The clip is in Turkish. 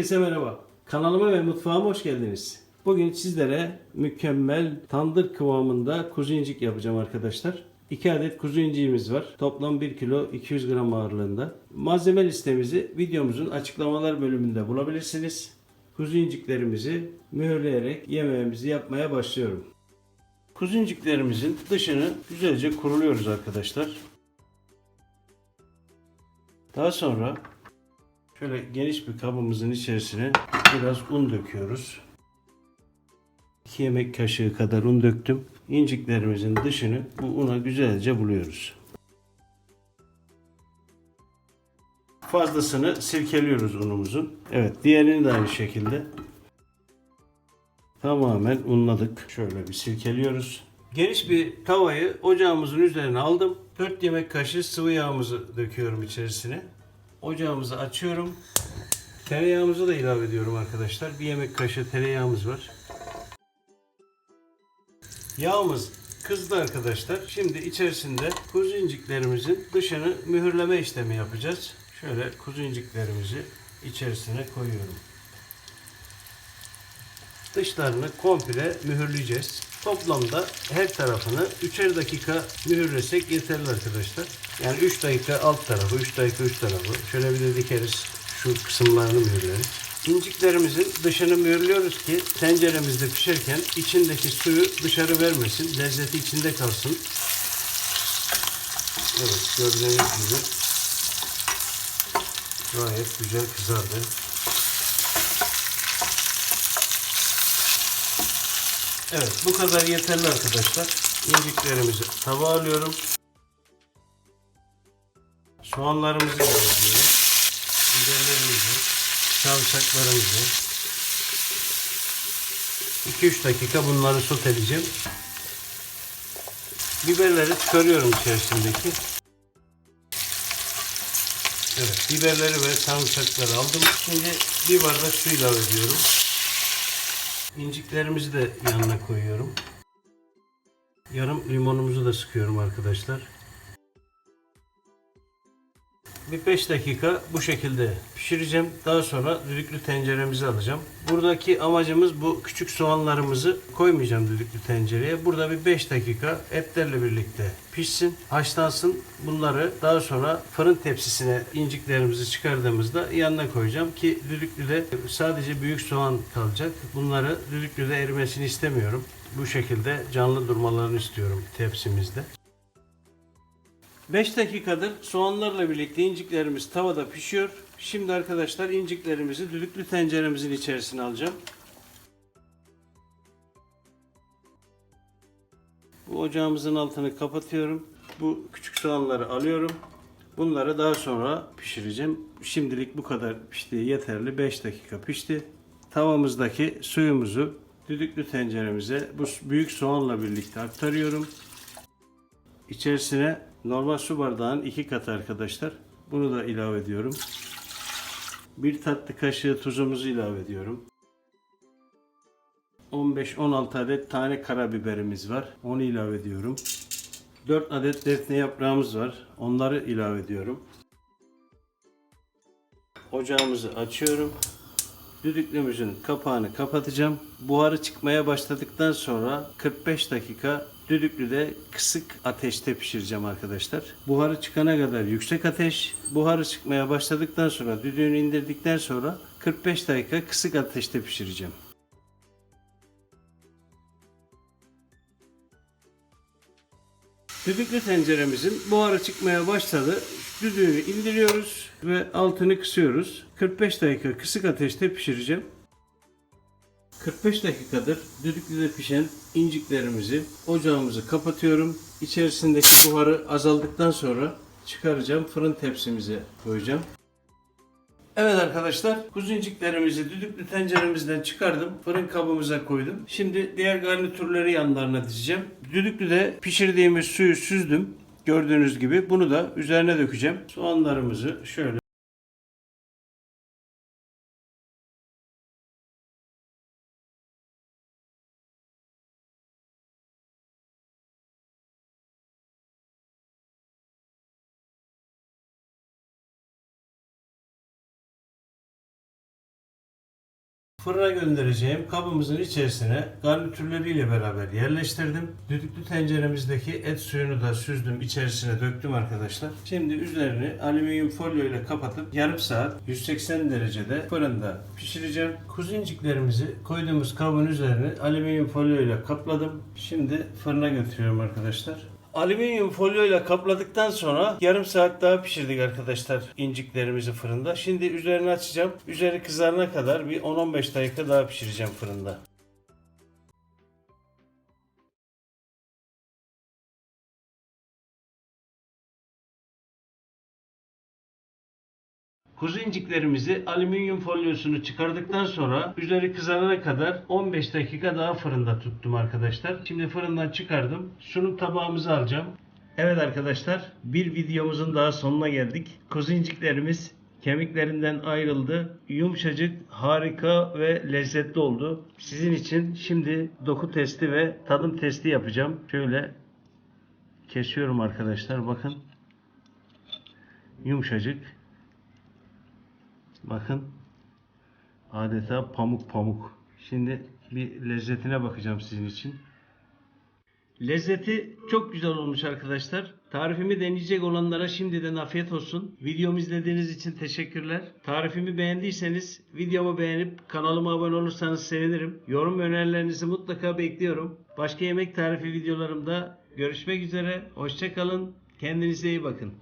Herkese merhaba. Kanalıma ve mutfağıma hoş geldiniz. Bugün sizlere mükemmel tandır kıvamında kuzu incik yapacağım arkadaşlar. 2 adet kuzu inciğimiz var. Toplam 1 kilo 200 gram ağırlığında. Malzeme listemizi videomuzun açıklamalar bölümünde bulabilirsiniz. Kuzu inciklerimizi mühürleyerek yemeğimizi yapmaya başlıyorum. Kuzu inciklerimizin dışını güzelce kuruluyoruz arkadaşlar. Daha sonra şöyle geniş bir kabımızın içerisine biraz un döküyoruz. 2 yemek kaşığı kadar un döktüm. İnciklerimizin dışını bu una güzelce buluyoruz. Fazlasını sirkeliyoruz unumuzun. Evet diğerini de aynı şekilde. Tamamen unladık. Şöyle bir sirkeliyoruz. Geniş bir tavayı ocağımızın üzerine aldım. 4 yemek kaşığı sıvı yağımızı döküyorum içerisine. Ocağımızı açıyorum. Tereyağımızı da ilave ediyorum arkadaşlar. Bir yemek kaşığı tereyağımız var. Yağımız kızdı arkadaşlar. Şimdi içerisinde kuzu inciklerimizin dışını mühürleme işlemi yapacağız. Şöyle kuzu inciklerimizi içerisine koyuyorum. Dışlarını komple mühürleyeceğiz. Toplamda her tarafını 3'er dakika mühürlesek yeterli arkadaşlar. Yani 3 dakika alt tarafı, 3 dakika üst tarafı. Şöyle bir de dikeriz. Şu kısımlarını mühürleriz. İnciklerimizin dışını mühürlüyoruz ki tenceremizde pişerken içindeki suyu dışarı vermesin. Lezzeti içinde kalsın. Evet gördüğünüz gibi gayet güzel kızardı. Evet bu kadar yeterli arkadaşlar. İnciklerimizi tava alıyorum. Soğanlarımızı ediyorum. Biberlerimizi, sarımsaklarımızı. 2-3 dakika bunları soteleyeceğim. Biberleri çıkarıyorum içerisindeki. Evet, biberleri ve sarımsakları aldım. Şimdi bir bardak su ilave ediyorum. İnciklerimizi de yanına koyuyorum. Yarım limonumuzu da sıkıyorum arkadaşlar. Bir 5 dakika bu şekilde pişireceğim. Daha sonra düdüklü tenceremizi alacağım. Buradaki amacımız bu küçük soğanlarımızı koymayacağım düdüklü tencereye. Burada bir 5 dakika etlerle birlikte pişsin, haşlansın. Bunları daha sonra fırın tepsisine inciklerimizi çıkardığımızda yanına koyacağım ki düdüklüde sadece büyük soğan kalacak. Bunları düdüklüde erimesini istemiyorum. Bu şekilde canlı durmalarını istiyorum tepsimizde. 5 dakikadır soğanlarla birlikte inciklerimiz tavada pişiyor. Şimdi arkadaşlar inciklerimizi düdüklü tenceremizin içerisine alacağım. Bu ocağımızın altını kapatıyorum. Bu küçük soğanları alıyorum. Bunları daha sonra pişireceğim. Şimdilik bu kadar piştiği yeterli. 5 dakika pişti. Tavamızdaki suyumuzu düdüklü tenceremize bu büyük soğanla birlikte aktarıyorum. İçerisine normal su bardağının iki katı arkadaşlar. Bunu da ilave ediyorum. Bir tatlı kaşığı tuzumuzu ilave ediyorum. 15-16 adet tane karabiberimiz var. Onu ilave ediyorum. 4 adet defne yaprağımız var. Onları ilave ediyorum. Ocağımızı açıyorum. Düdüklümüzün kapağını kapatacağım. Buharı çıkmaya başladıktan sonra 45 dakika düdüklüde kısık ateşte pişireceğim arkadaşlar. Buharı çıkana kadar yüksek ateş. Buharı çıkmaya başladıktan sonra düdüğünü indirdikten sonra 45 dakika kısık ateşte pişireceğim. Düdüklü tenceremizin buharı çıkmaya başladı. Düdüğünü indiriyoruz ve altını kısıyoruz. 45 dakika kısık ateşte pişireceğim. 45 dakikadır düdüklüde pişen inciklerimizi ocağımızı kapatıyorum. İçerisindeki buharı azaldıktan sonra çıkaracağım. Fırın tepsimize koyacağım. Evet arkadaşlar kuzu inciklerimizi düdüklü tenceremizden çıkardım. Fırın kabımıza koydum. Şimdi diğer garnitürleri yanlarına dizeceğim. Düdüklüde pişirdiğimiz suyu süzdüm. Gördüğünüz gibi bunu da üzerine dökeceğim. Soğanlarımızı şöyle Fırına göndereceğim kabımızın içerisine garnitürleriyle beraber yerleştirdim. Düdüklü tenceremizdeki et suyunu da süzdüm, içerisine döktüm arkadaşlar. Şimdi üzerini alüminyum folyo ile kapatıp yarım saat 180 derecede fırında pişireceğim. Kuzinciklerimizi koyduğumuz kabın üzerine alüminyum folyo ile kapladım. Şimdi fırına götürüyorum arkadaşlar. Alüminyum folyo ile kapladıktan sonra yarım saat daha pişirdik arkadaşlar inciklerimizi fırında. Şimdi üzerini açacağım. Üzeri kızarana kadar bir 10-15 dakika daha pişireceğim fırında. Kuzu inciklerimizi alüminyum folyosunu çıkardıktan sonra üzeri kızarana kadar 15 dakika daha fırında tuttum arkadaşlar. Şimdi fırından çıkardım. Sunum tabağımızı alacağım. Evet arkadaşlar bir videomuzun daha sonuna geldik. Kuzu inciklerimiz kemiklerinden ayrıldı. Yumuşacık, harika ve lezzetli oldu. Sizin için şimdi doku testi ve tadım testi yapacağım. Şöyle kesiyorum arkadaşlar bakın. Yumuşacık. Bakın adeta pamuk pamuk. Şimdi bir lezzetine bakacağım sizin için. Lezzeti çok güzel olmuş arkadaşlar. Tarifimi deneyecek olanlara şimdiden afiyet olsun. Videomu izlediğiniz için teşekkürler. Tarifimi beğendiyseniz videomu beğenip kanalıma abone olursanız sevinirim. Yorum ve önerilerinizi mutlaka bekliyorum. Başka yemek tarifi videolarımda görüşmek üzere. Hoşçakalın. Kendinize iyi bakın.